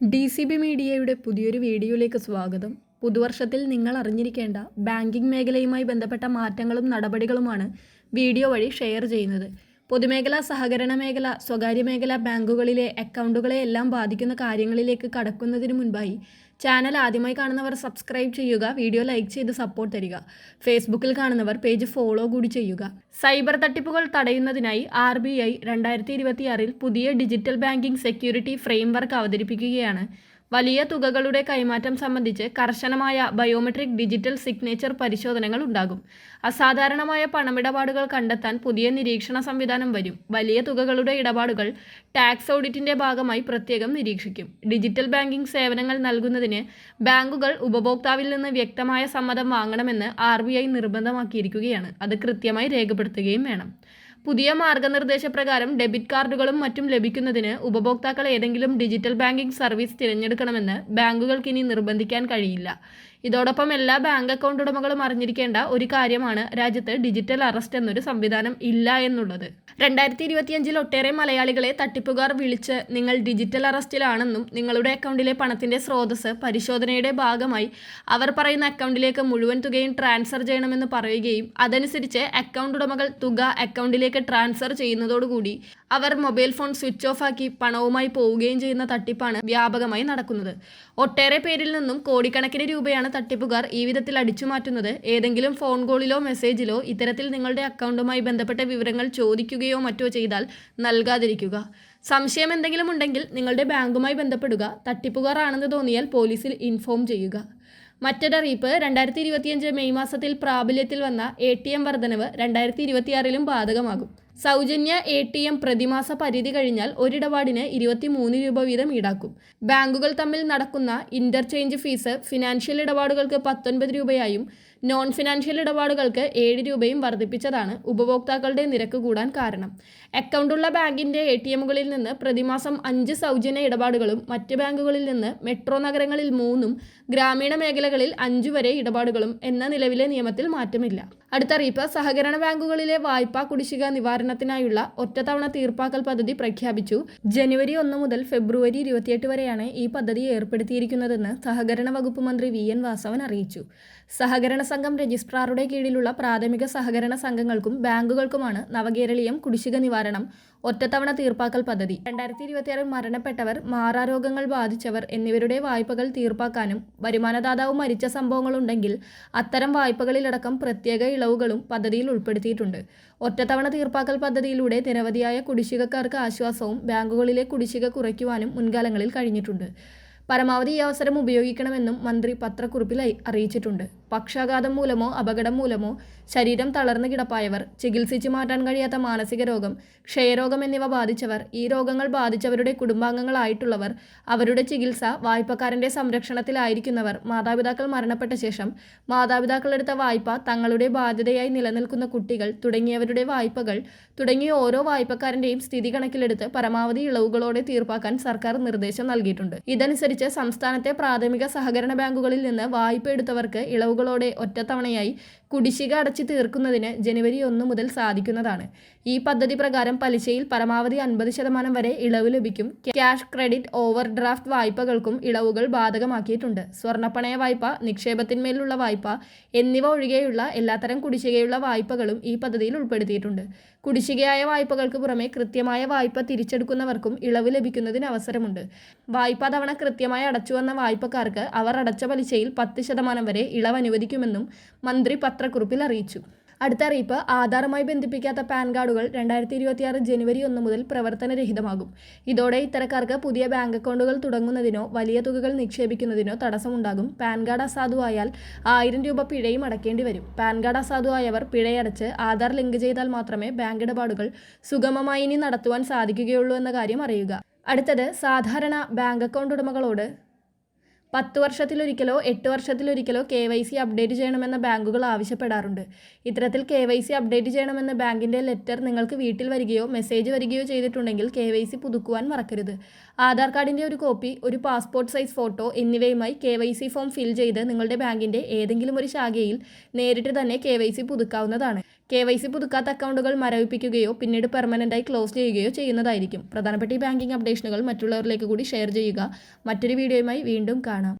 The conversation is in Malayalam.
ഡി സി ബി മീഡിയയുടെ പുതിയൊരു വീഡിയോയിലേക്ക് സ്വാഗതം. പുതുവർഷത്തിൽ നിങ്ങൾ അറിഞ്ഞിരിക്കേണ്ട ബാങ്കിംഗ് മേഖലയുമായി ബന്ധപ്പെട്ട മാറ്റങ്ങളും നടപടികളുമാണ് വീഡിയോ വഴി ഷെയർ ചെയ്യുന്നത്. പൊതുമേഖലാ സഹകരണ മേഖല സ്വകാര്യ മേഖല ബാങ്കുകളിലെ അക്കൗണ്ടുകളെ എല്ലാം ബാധിക്കുന്ന കാര്യങ്ങളിലേക്ക് കടക്കുന്നതിന് മുൻപായി ചാനൽ ആദ്യമായി കാണുന്നവർ സബ്സ്ക്രൈബ് ചെയ്യുക വീഡിയോ ലൈക്ക് ചെയ്ത് സപ്പോർട്ട് തരിക. ഫേസ്ബുക്കിൽ കാണുന്നവർ പേജ് ഫോളോ കൂടി ചെയ്യുക. സൈബർ തട്ടിപ്പുകൾ തടയുന്നതിനായി ആർ ബി ഐ രണ്ടായിരത്തി ഇരുപത്തിയാറിൽ പുതിയ ഡിജിറ്റൽ ബാങ്കിംഗ് സെക്യൂരിറ്റി ഫ്രെയിംവർക്ക് അവതരിപ്പിക്കുകയാണ്. വലിയ തുകകളുടെ കൈമാറ്റം സംബന്ധിച്ച് കർശനമായ ബയോമെട്രിക് ഡിജിറ്റൽ സിഗ്നേച്ചർ പരിശോധനകൾ ഉണ്ടാകും. അസാധാരണമായ പണമിടപാടുകൾ കണ്ടെത്താൻ പുതിയ നിരീക്ഷണ സംവിധാനം വരും. വലിയ തുകകളുടെ ഇടപാടുകൾ ടാക്സ് ഓഡിറ്റിന്റെ ഭാഗമായി പ്രത്യേകം നിരീക്ഷിക്കും. ഡിജിറ്റൽ ബാങ്കിംഗ് സേവനങ്ങൾ നൽകുന്നതിന് ബാങ്കുകൾ ഉപഭോക്താവിൽ നിന്ന് വ്യക്തമായ സമ്മതം വാങ്ങണമെന്ന് ആർ നിർബന്ധമാക്കിയിരിക്കുകയാണ്. അത് കൃത്യമായി രേഖപ്പെടുത്തുകയും വേണം. പുതിയ മാർഗനിർദ്ദേശപ്രകാരം ഡെബിറ്റ് കാർഡുകളും മറ്റും ലഭിക്കുന്നതിന് ഉപഭോക്താക്കൾ ഏതെങ്കിലും ഡിജിറ്റൽ ബാങ്കിംഗ് സർവീസ് തിരഞ്ഞെടുക്കണമെന്ന് ബാങ്കുകൾക്ക് ഇനി നിർബന്ധിക്കാൻ കഴിയില്ല. ഇതോടൊപ്പം എല്ലാ ബാങ്ക് അക്കൗണ്ട് ഉടമകളും അറിഞ്ഞിരിക്കേണ്ട ഒരു കാര്യമാണ് രാജ്യത്ത് ഡിജിറ്റൽ അറസ്റ്റ് എന്നൊരു സംവിധാനം ഇല്ല എന്നുള്ളത്. രണ്ടായിരത്തി ഇരുപത്തിയഞ്ചിൽ ഒട്ടേറെ മലയാളികളെ തട്ടിപ്പുകാർ വിളിച്ച് നിങ്ങൾ ഡിജിറ്റൽ അറസ്റ്റിലാണെന്നും നിങ്ങളുടെ അക്കൗണ്ടിലെ പണത്തിന്റെ സ്രോതസ് പരിശോധനയുടെ ഭാഗമായി അവർ പറയുന്ന അക്കൗണ്ടിലേക്ക് മുഴുവൻ തുകയും ട്രാൻസ്ഫർ ചെയ്യണമെന്ന് പറയുകയും അതനുസരിച്ച് അക്കൗണ്ട് ഉടമകൾ തുക അക്കൗണ്ടിലേക്ക് ട്രാൻസ്ഫർ ചെയ്യുന്നതോടുകൂടി അവർ മൊബൈൽ ഫോൺ സ്വിച്ച് ഓഫ് ആക്കി പണവുമായി പോവുകയും ചെയ്യുന്ന തട്ടിപ്പാണ് വ്യാപകമായി നടക്കുന്നത്. ഒട്ടേറെ പേരിൽ നിന്നും കോടിക്കണക്കിന് രൂപയാണ് തട്ടിപ്പുകാർ ഈ വിധത്തിൽ അടിച്ചുമാറ്റുന്നത് ഏതെങ്കിലും ഫോൺ കോളിലോ മെസ്സേജിലോ ഇത്തരത്തിൽ നിങ്ങളുടെ അക്കൗണ്ടുമായി ബന്ധപ്പെട്ട വിവരങ്ങൾ ചോദിക്കുകയോ മറ്റോ ചെയ്താൽ നൽകാതിരിക്കുക. സംശയം എന്തെങ്കിലും ഉണ്ടെങ്കിൽ നിങ്ങളുടെ ബാങ്കുമായി ബന്ധപ്പെടുക തട്ടിപ്പുകാർ ആണെന്ന് തോന്നിയാൽ പോലീസിൽ ഇൻഫോം ചെയ്യുക. മറ്റൊരറിയിപ്പ് രണ്ടായിരത്തി ഇരുപത്തിയഞ്ച് മെയ് മാസത്തിൽ പ്രാബല്യത്തിൽ വന്ന എ ടി എം വർധനവ് രണ്ടായിരത്തി ഇരുപത്തിയാറിലും ബാധകമാകും. സൗജന്യ എ ടി എം പ്രതിമാസ പരിധി കഴിഞ്ഞാൽ ഒരിടപാടിന് ഇരുപത്തി മൂന്ന് രൂപ വീതം ഈടാക്കും. ബാങ്കുകൾ തമ്മിൽ നടക്കുന്ന ഇന്റർചേഞ്ച് ഫീസ് ഫിനാൻഷ്യൽ ഇടപാടുകൾക്ക് പത്തൊൻപത് രൂപയായും നോൺ ഫിനാൻഷ്യൽ ഇടപാടുകൾക്ക് ഏഴ് രൂപയും വർദ്ധിപ്പിച്ചതാണ് ഉപഭോക്താക്കളുടെ നിരക്ക് കൂടാൻ കാരണം. അക്കൗണ്ടുള്ള ബാങ്കിന്റെ എ ടി എമ്മുകളിൽ നിന്ന് പ്രതിമാസം അഞ്ച് സൗജന്യ ഇടപാടുകളും മറ്റ് ബാങ്കുകളിൽ നിന്ന് മെട്രോ നഗരങ്ങളിൽ മൂന്നും ഗ്രാമീണ മേഖലകളിൽ അഞ്ചു വരെ ഇടപാടുകളും എന്ന നിലവിലെ നിയമത്തിൽ മാറ്റമില്ല. അടുത്തറിയിപ്പ് സഹകരണ ബാങ്കുകളിലെ വായ്പാ കുടിശ്ശിക നിവാരണത്തിനായുള്ള ഒറ്റത്തവണ തീർപ്പാക്കൽ പദ്ധതി പ്രഖ്യാപിച്ചു. ജനുവരി ഒന്ന് മുതൽ ഫെബ്രുവരി ഇരുപത്തിയെട്ട് വരെയാണ് ഈ പദ്ധതി ഏർപ്പെടുത്തിയിരിക്കുന്നതെന്ന് സഹകരണ വകുപ്പ് മന്ത്രി വി എൻ വാസവൻ അറിയിച്ചു. സഹകരണ സംഘം രജിസ്ട്രാറുടെ കീഴിലുള്ള പ്രാഥമിക സഹകരണ സംഘങ്ങൾക്കും ബാങ്കുകൾക്കുമാണ് നവകേരളീയം കുടിശ്ശിക നിവാരണം ഒറ്റത്തവണ തീർപ്പാക്കൽ പദ്ധതി. രണ്ടായിരത്തി ഇരുപത്തിയാറിൽ മരണപ്പെട്ടവർ മാറാരോഗങ്ങൾ ബാധിച്ചവർ എന്നിവരുടെ വായ്പകൾ തീർപ്പാക്കാനും വരുമാനദാതാവ് മരിച്ച സംഭവങ്ങളുണ്ടെങ്കിൽ അത്തരം വായ്പകളിലടക്കം പ്രത്യേക ഇളവുകളും പദ്ധതിയിൽ ഉൾപ്പെടുത്തിയിട്ടുണ്ട്. ഒറ്റത്തവണ തീർപ്പാക്കൽ പദ്ധതിയിലൂടെ നിരവധിയായ കുടിശ്ശികക്കാർക്ക് ആശ്വാസവും ബാങ്കുകളിലെ കുടിശ്ശിക കുറയ്ക്കുവാനും മുൻകാലങ്ങളിൽ കഴിഞ്ഞിട്ടുണ്ട്. പരമാവധി ഈ അവസരം ഉപയോഗിക്കണമെന്നും മന്ത്രി പത്രക്കുറിപ്പിൽ അറിയിച്ചിട്ടുണ്ട്. പക്ഷാഘാതം മൂലമോ അപകടം മൂലമോ ശരീരം തളർന്നു കിടപ്പായവർ ചികിത്സിച്ചു മാറ്റാൻ കഴിയാത്ത മാനസിക രോഗം ക്ഷയരോഗം എന്നിവ ബാധിച്ചവർ ഈ രോഗങ്ങൾ ബാധിച്ചവരുടെ കുടുംബാംഗങ്ങളായിട്ടുള്ളവർ അവരുടെ ചികിത്സ വായ്പക്കാരന്റെ സംരക്ഷണത്തിലായിരിക്കുന്നവർ മാതാപിതാക്കൾ മരണപ്പെട്ട ശേഷം മാതാപിതാക്കളെടുത്ത വായ്പ തങ്ങളുടെ ബാധ്യതയായി നിലനിൽക്കുന്ന കുട്ടികൾ തുടങ്ങിയവരുടെ വായ്പകൾ തുടങ്ങിയ ഓരോ വായ്പക്കാരന്റെയും സ്ഥിതി കണക്കിലെടുത്ത് പരമാവധി ഇളവുകളോടെ തീർപ്പാക്കാൻ സർക്കാർ നിർദ്ദേശം നൽകിയിട്ടുണ്ട്. ഇതനുസരിച്ച് സംസ്ഥാനത്തെ പ്രാഥമിക സഹകരണ ബാങ്കുകളിൽ നിന്ന് വായ്പ എടുത്തവർക്ക് ഇളവുകളോടെ ഒറ്റത്തവണയായി കുടിശ്ശിക അടച്ചു തീർക്കുന്നതിന് ജനുവരി ഒന്ന് മുതൽ സാധിക്കുന്നതാണ്. ഈ പദ്ധതി പ്രകാരം പലിശയിൽ പരമാവധി അൻപത് ശതമാനം വരെ ഇളവ് ലഭിക്കും. ക്യാഷ് ക്രെഡിറ്റ് ഓവർ ഡ്രാഫ്റ്റ് വായ്പകൾക്കും ഇളവുകൾ ബാധകമാക്കിയിട്ടുണ്ട്. സ്വർണപ്പണയ വായ്പ നിക്ഷേപത്തിന്മേലുള്ള വായ്പ എന്നിവ ഒഴികെയുള്ള എല്ലാത്തരം കുടിശ്ശികയുള്ള വായ്പകളും ഈ പദ്ധതിയിൽ ഉൾപ്പെടുത്തിയിട്ടുണ്ട്. കുടിശ്ശികയായ വായ്പകൾക്ക് പുറമെ കൃത്യമായ വായ്പ തിരിച്ചെടുക്കുന്നവർക്കും ഇളവ് ലഭിക്കുന്നതിന് അവസരമുണ്ട്. വായ്പാ തവണ കൃത്യമായി അടച്ചുവന്ന വായ്പക്കാർക്ക് അവർ അടച്ച പലിശയിൽ പത്ത് ശതമാനം വരെ ഇളവ് അനുവദിക്കുമെന്നും മന്ത്രി പത്രക്കുറിപ്പിൽ അറിയിച്ചു. അടുത്ത അറിയിപ്പ് ആധാറുമായി ബന്ധിപ്പിക്കാത്ത പാൻ കാർഡുകൾ രണ്ടായിരത്തി ഇരുപത്തിയാറ് ജനുവരി ഒന്ന് മുതൽ പ്രവർത്തനരഹിതമാകും. ഇതോടെ ഇത്തരക്കാർക്ക് പുതിയ ബാങ്ക് അക്കൗണ്ടുകൾ തുടങ്ങുന്നതിനോ വലിയ തുകകൾ നിക്ഷേപിക്കുന്നതിനോ തടസ്സമുണ്ടാകും. പാൻ കാർഡ് അസാധുവായാൽ ആയിരം രൂപ പിഴയും അടക്കേണ്ടി വരും. പാൻ കാർഡ് അസാധുവായവർ പിഴയടച്ച് ആധാർ ലിങ്ക് ചെയ്താൽ മാത്രമേ ബാങ്ക് ഇടപാടുകൾ സുഗമമായി ഇനി നടത്തുവാൻ സാധിക്കുകയുള്ളൂ എന്ന കാര്യം അറിയുക. അടുത്തത് സാധാരണ ബാങ്ക് അക്കൗണ്ട് ഉടമകളോട് പത്ത് വർഷത്തിലൊരിക്കലോ എട്ട് വർഷത്തിലൊരിക്കലോ കെ വൈ സി അപ്ഡേറ്റ് ചെയ്യണമെന്ന ബാങ്കുകൾ ആവശ്യപ്പെടാറുണ്ട്. ഇത്തരത്തിൽ കെ വൈ സി അപ്ഡേറ്റ് ചെയ്യണമെന്ന് ബാങ്കിന്റെ ലെറ്റർ നിങ്ങൾക്ക് വീട്ടിൽ വരികയോ മെസ്സേജ് വരികയോ ചെയ്തിട്ടുണ്ടെങ്കിൽ കെ വൈ സി പുതുക്കുവാൻ മറക്കരുത്. ആധാർ കാർഡിന്റെ ഒരു കോപ്പി ഒരു പാസ്പോർട്ട് സൈസ് ഫോട്ടോ എന്നിവയുമായി K Y C form fill ചെയ്ത് നിങ്ങളുടെ ബാങ്കിന്റെ ഏതെങ്കിലും ഒരു ശാഖയിൽ നേരിട്ട് തന്നെ കെ വൈ സി പുതുക്കാവുന്നതാണ്. കെ വൈ സി പുതുക്കാത്ത അക്കൗണ്ടുകൾ മരവിപ്പിക്കുകയോ പിന്നീട് പെർമനന്റായി ക്ലോസ് ചെയ്യുകയോ ചെയ്യുന്നതായിരിക്കും. പ്രധാനപ്പെട്ട ഈ ബാങ്കിംഗ് അപ്ഡേഷനുകൾ മറ്റുള്ളവരിലേക്ക് കൂടി ഷെയർ ചെയ്യുക. മറ്റൊരു വീഡിയോയുമായി വീണ്ടും കാണാം.